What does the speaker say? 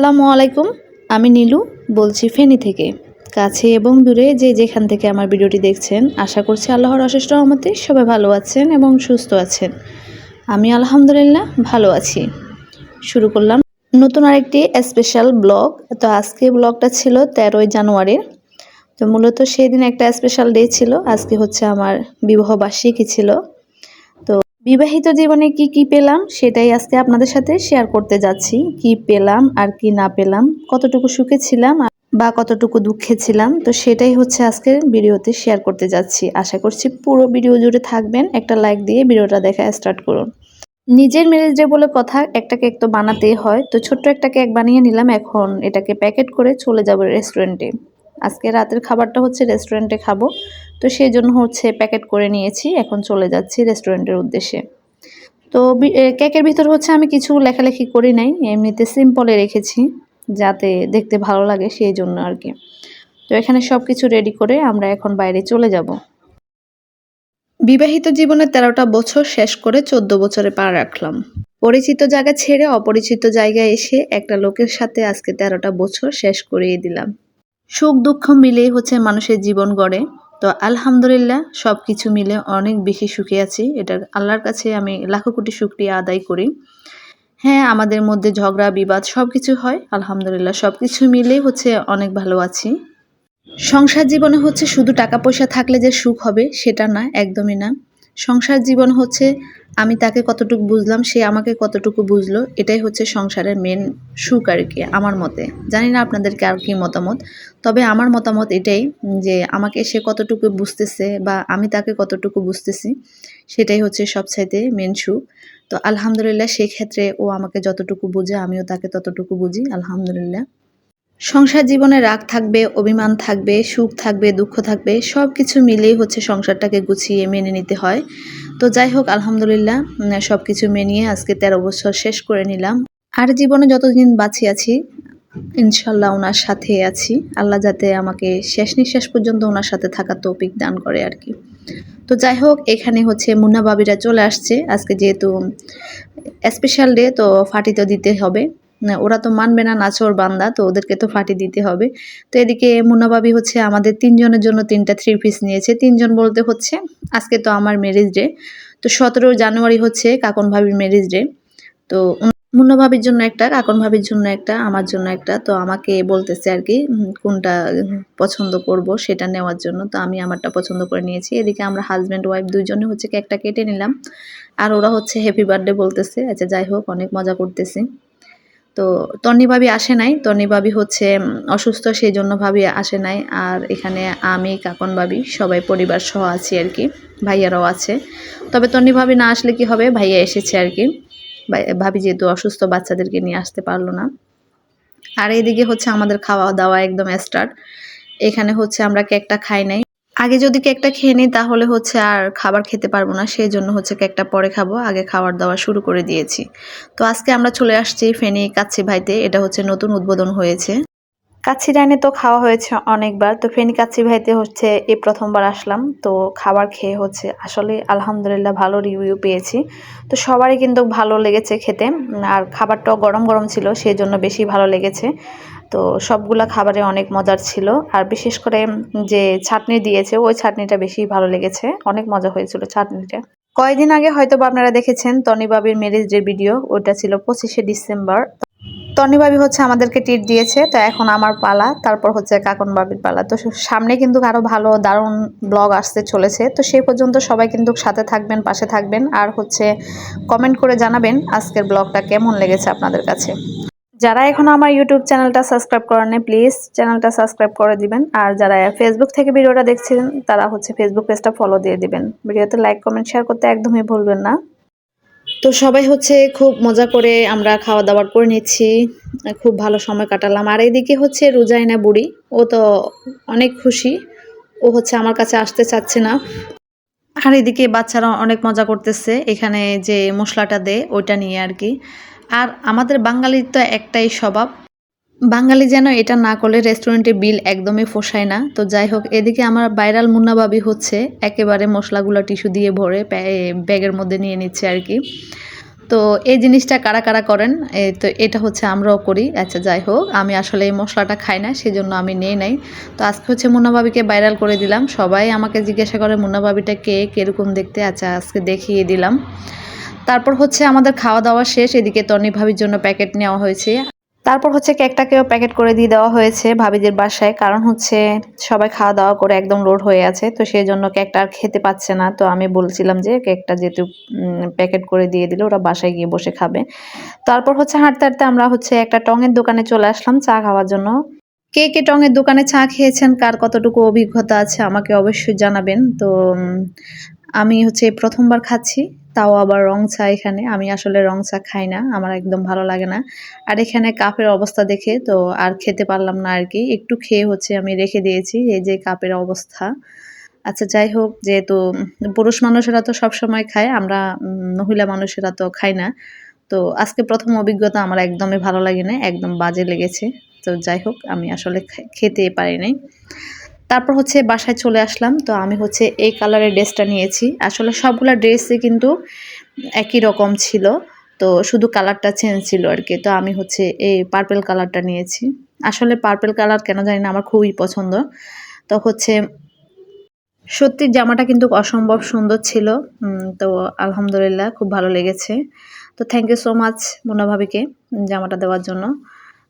আসসালামু আলাইকুম, আমি নীলু, বলছি ফেনী থেকে। কাছে এবং দূরে যে যেখান থেকে আমার ভিডিওটি দেখছেন, আশা করছি আল্লাহর অশেষ রহমতে সবাই ভালো আছেন এবং সুস্থ আছেন। আমি আলহামদুলিল্লাহ ভালো আছি। শুরু করলাম নতুন আরেকটি স্পেশাল ব্লগ। তো আজকে ব্লগটা ছিল তেরোই জানুয়ারির তো মূলত সেই দিন একটা স্পেশাল ডে ছিল। আজকে হচ্ছে আমার বিবাহ বার্ষিকী ছিল। বিবাহিত জীবনে কি কি পেলাম সেটাই আজকে আপনাদের সাথে শেয়ার করতে যাচ্ছি। কি পেলাম আর কি না পেলাম, কতটুকু সুখে ছিলাম বা কতটুকু দুঃখে ছিলাম, তো সেটাই হচ্ছে আজকের ভিডিওতে শেয়ার করতে যাচ্ছি। আশা করছি পুরো ভিডিও জুড়ে থাকবেন, একটা লাইক দিয়ে ভিডিওটা দেখা স্টার্ট করুন। নিজের ম্যারেজ ডে বলে কথা, একটা কেক তো বানাতেই হয়, তো ছোট্ট একটা কেক বানিয়ে নিলাম এখন, এটাকে প্যাকেট করে চলে যাব রেস্টুরেন্টে আজকে রাতের খাবারটা হচ্ছে রেস্টুরেন্টে খাব। তো সেই জন্য হচ্ছে প্যাকেট করে নিয়েছি, এখন চলে যাচ্ছি রেস্টুরেন্টের উদ্দেশ্যে। তো কেকের ভিতর হচ্ছে আমি কিছু লেখালেখি করি নাই, এমনিতে সিম্পলে রেখেছি যাতে দেখতে ভালো লাগে সেই জন্য আর কি। তো এখানে সব কিছু রেডি করে আমরা এখন বাইরে চলে যাব। বিবাহিত জীবনে তেরোটা বছর শেষ করে চোদ্দ বছরে পা রাখলাম। পরিচিত জায়গা ছেড়ে অপরিচিত জায়গায় এসে একটা লোকের সাথে আজকে তেরোটা বছর শেষ করিয়ে দিলাম। সুখ দুঃখ মিলেই হচ্ছে মানুষের জীবন গড়ে। তো আলহামদুলিল্লাহ সব কিছু মিলে অনেক বেশি সুখে আছি। এটা আল্লাহর কাছে আমি লাখো কোটি শুক্রিয়া আদায় করি। হ্যাঁ আমাদের মধ্যে ঝগড়া, বিবাদ সব কিছু হয়, আলহামদুলিল্লাহ সব কিছু মিলে হচ্ছে অনেক ভালো আছি। সংসার জীবনে হচ্ছে শুধু টাকা পয়সা থাকলে যে সুখ হবে, সেটা না, একদমই না। সংসার জীবন হচ্ছে, আমি তাকে কতটুকু বুঝলাম, সে আমাকে কতটুকু বুঝলো, এটাই হচ্ছে সংসারের মেন সুখ আর কি, আমার মতে। জানি না আপনাদেরকে আর কি মতামত, তবে আমার মতামত এটাই যে আমাকে সে কতটুকু বুঝতেছে বা আমি তাকে কতটুকু বুঝতেছি, সেটাই হচ্ছে সবচাইতে মেন সুখ। তো আলহামদুলিল্লাহ সেই ক্ষেত্রে ও আমাকে যতটুকু বুঝে, আমিও তাকে ততটুকু বুঝি, আলহামদুলিল্লাহ। সংসার জীবনে রাগ থাকবে, অভিমান থাকবে, সুখ থাকবে, দুঃখ থাকবে সব কিছু মিলেই হচ্ছে সংসারটাকে গুছিয়ে মেনে নিতে হয়। তো যাই হোক, আলহামদুলিল্লাহ সব কিছু মেনিয়ে আজকে তেরো বছর শেষ করে নিলাম। আর জীবনে যতদিন বাঁচি আছি, ইনশাল্লাহ ওনার সাথে আছি। আল্লাহ যাতে আমাকে শেষ নিঃশ্বাস পর্যন্ত ওনার সাথে থাকার তৌফিক দান করে আর কি। তো যাই হোক, এখানে হচ্ছে মুন্না বাবিরা চলে আসছে। আজকে যেহেতু স্পেশাল ডে তো ফাটি তো দিতে হবে। ওরা তো মানবে না নাচোর বান্দা, তো ওদেরকে তো ফাটি দিতে হবে। তো এদিকে মুন্নাবাবি হচ্ছে আমাদের তিনজনের জন্য তিনটা থ্রি পিস নিয়েছে। তিনজন বলতে হচ্ছে, আজকে তো আমার ম্যারেজ ডে তো সতেরো জানুয়ারি হচ্ছে কাকন ভাবির ম্যারেজ ডে তো মুন্না ভাবির জন্য একটা, কাকন ভাবির জন্য একটা, আমার জন্য একটা, তো আমাকে বলতেছে আর কি কোনটা পছন্দ করব সেটা নেওয়ার জন্য। তো আমি আমারটা পছন্দ করে নিয়েছি। এদিকে আমরা হাজব্যান্ড ওয়াইফ দুইজনে হচ্ছে কেকটা কেটে নিলাম। আর ওরা হচ্ছে হ্যাপি বার্থডে বলতেছে। আচ্ছা যাই হোক, অনেক মজা করতেছি। তো তন্নি ভাবি আসে নাই, তন্নি ভাবি হচ্ছে অসুস্থ সেই জন্য ভাবি আসে নাই। আর এখানে আমি, কাকন ভাবি, সবাই পরিবার সহ আছি আর কি, ভাইয়ারাও আছে। তবে তন্নি ভাবি না আসলে কি হবে, ভাইয়া এসেছে আর কি। ভাবি যেহেতু অসুস্থ, বাচ্চাদেরকে নিয়ে আসতে পারল না। আর এইদিকে হচ্ছে আমাদের খাওয়া দাওয়া একদম স্টার্ট এখানে হচ্ছে আমরা কেকটা খাই নাই। আগে যদি কেকটা খেয়ে নিই, তাহলে হচ্ছে আর খাবার খেতে পারব না। সেই জন্য হচ্ছে কেকটা পরে খাব। আগে খাবার দাওয়া শুরু করে দিয়েছি। তো আজকে আমরা চলে আসছি ফেনী কাচ্ছি ভাইতে। এটা হচ্ছে নতুন উদ্বোধন হয়েছে। কাচ্ছি ডাইনে তো খাওয়া হয়েছে অনেকবার। তো ফেনী কাচ্ছি ভাইতে হচ্ছে এই প্রথমবার আসলাম। তো খাবার খেয়ে হচ্ছে আসলে আলহামদুলিল্লাহ ভালো রিভিউ পেয়েছি। তো সবারই কিন্তু ভালো লেগেছে খেতে। আর খাবারটাও গরম গরম ছিল, সেই জন্য বেশি ভালো লেগেছে। তো সবগুলা খাবারে অনেক মজার ছিল। আর বিশেষ করে যে ছাটনি দিয়েছে, ওই ছাটনিটা বেশি ভালো লেগেছে। অনেক মজা হয়েছিল ছাটনিটা। কয়েকদিন আগে হয়তো আপনারা দেখেছেন তনি বাবির ম্যারেজ ডে ভিডিও ওটা ছিল পঁচিশে ডিসেম্বর। তনি বাবি হচ্ছে আমাদেরকে টিট দিয়েছে, তো এখন আমার পালা, তারপর হচ্ছে কাকন বাবির পালা। তো সামনে কিন্তু আরও ভালো, দারুণ ব্লগ আসতে চলেছে। তো সেই পর্যন্ত সবাই কিন্তু সাথে থাকবেন, পাশে থাকবেন। আর হচ্ছে কমেন্ট করে জানাবেন আজকের ব্লগটা কেমন লেগেছে আপনাদের কাছে। যারা এখন আমার ইউটিউব চ্যানেলটা সাবস্ক্রাইব করেন প্লিজ চ্যানেলটা সাবস্ক্রাইব করে দিবেন। আর যারা ফেসবুক থেকে ভিডিওটা দেখছেন, তারা হচ্ছে ফেসবুক পেজটা ফলো দিয়ে দিবেন। ভিডিওতে লাইক কমেন্ট শেয়ার করতে একদমই ভুলবেন না। তো সবাই হচ্ছে খুব মজা করে আমরা খাওয়া দাওয়ার করে নিচ্ছি। খুব ভালো সময় কাটালাম। আর এইদিকে হচ্ছে রুজাইনা বুড়ি, ও তো অনেক খুশি। ও হচ্ছে আমার কাছে আসতে চাচ্ছে না। আর এদিকে বাচ্চারা অনেক মজা করতেছে। এখানে যে মশলাটা দেয়, ওইটা নিয়ে আর কি। আর আমাদের বাঙালির তো একটাই স্বভাব। বাঙালি যেন এটা না করলে রেস্টুরেন্টে বিল একদমই পোষায় না। তো যাই হোক, এদিকে আমার ভাইরাল মুন্নাবাবি হচ্ছে, একেবারে মশলাগুলো টিস্যু দিয়ে ভরে ব্যাগের মধ্যে নিয়ে নিচ্ছে আর কি। তো এই জিনিসটা কারা কারা করেন? তো এটা হচ্ছে আমরাও করি। আচ্ছা যাই হোক, আমি আসলে এই মশলাটা খাই না, সেজন্য আমি নেই নাই। তো আজকে হচ্ছে মুন্নাবাবিকে ভাইরাল করে দিলাম। সবাই আমাকে জিজ্ঞাসা করে মুন্নাবাবিটা কে? কীরকম দেখতে? আচ্ছা আজকে দেখিয়ে দিলাম। তারপর হচ্ছে আমাদের খাওয়া দাওয়া শেষ, এদিকে তনি ভাবির জন্য প্যাকেট নেওয়া হয়েছে। তারপর হচ্ছে কেকটাকেও প্যাকেট করে দিয়ে দেওয়া হয়েছে ভাবিদের বাসায়, কারণ হচ্ছে সবাই খাওয়া দাওয়া করে একদম লোড হয়ে আছে, তো সেই জন্য কেকটা আর খেতে পাচ্ছে না। তো আমি বলছিলাম যে কেকটা যেহেতু প্যাকেট করে দিয়ে দিলে ওরা বাসায় গিয়ে বসে খাবে। তারপর হচ্ছে হাঁটতে হাঁটতে আমরা হচ্ছে একটা টঙের দোকানে চলে আসলাম চা খাওয়ার জন্য। কে কে টঙের দোকানে চা খেয়েছেন, কার কতটুকু অভিজ্ঞতা আছে আমাকে অবশ্যই জানাবেন। তো আমি হচ্ছে প্রথমবার খাচ্ছি, তাও আবার রং চা এখানে। আমি আসলে রং চা খাই না, আমার একদম ভালো লাগে না। আর এখানে কাপের অবস্থা দেখে তো আর খেতে পারলাম না আর কি। একটু খেয়ে হচ্ছে আমি রেখে দিয়েছি, এই যে কাপের অবস্থা। আচ্ছা যাই হোক, যেহেতু পুরুষ মানুষেরা তো সব সময় খায়, আমরা মহিলা মানুষেরা তো খাই না। তো আজকে প্রথম অভিজ্ঞতা আমার একদমই ভালো লাগে না একদম বাজে লেগেছে। তো যাই হোক, আমি আসলে খেতে পারি নাই তারপর হচ্ছে বাসায় চলে আসলাম। তো আমি হচ্ছে এই কালারের ড্রেসটা নিয়েছি। আসলে সবগুলা ড্রেসই কিন্তু একই রকম ছিল। তো শুধু কালারটা চেঞ্জ ছিল আর কি। তো আমি হচ্ছে এই পার্পেল কালারটা নিয়েছি। আসলে পার্পেল কালার কেন জানি না, আমার খুবই পছন্দ। তো হচ্ছে সত্যি জামাটা কিন্তু অসম্ভব সুন্দর ছিল। তো আলহামদুলিল্লাহ খুব ভালো লেগেছে। তো thank you so much Mona ভাবিকে জামাটা দেওয়ার জন্য।